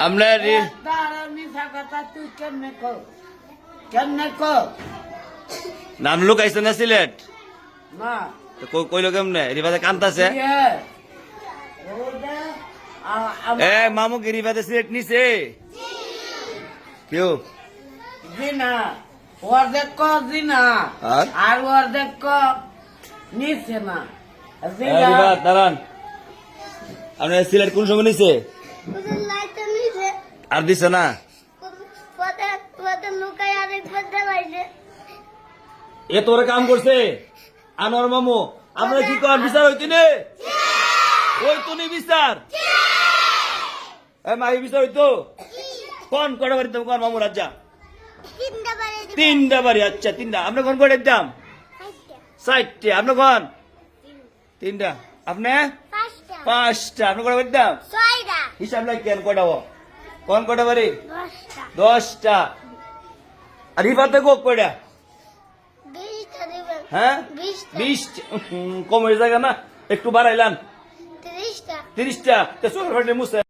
আপনার রি- তারা মিশা কথা তুই কেমনে কর কেমনে কর নাম লুকাইছে না সিলেট? না। কইলো কেমনে? রিফাতে কান্তাছে ইয়ে, এ মামু কি সিলেট নিছে? কেউ জিনা অর্ধেক ক জিনা আর? অর্ধেক ক নিচ্ছে না। দাঁড়ান। আপনার সিলেট কোন সময় নিছে? আর দিছে না? এ তোরে কাম করছে? আনোয়ার মামু আমরা কি কর বিচার হইতি নে ওই তো নি বিচার। মাই বিচার হইতো? কোন কটা বাড়ি তুমি কোন মামু রাজা তিনটা বাড়ি আচ্ছা তিনটা। আপনি কোন কটার দাম ষাটটা আপনি কোন? তিনটা। আপনি? পাঁচটা। আপনি কটা বাড়ির দাম হিসাব লাগে কেন কটা? কোন কটা বাড়ি? দশটা। আর হিফাতে কোক দেবেন হ্যাঁ? বিশটা। বিশ কমের জায়গা না? একটু বাড়াইলাম। তিরিশটা। তিরিশটা। মুসে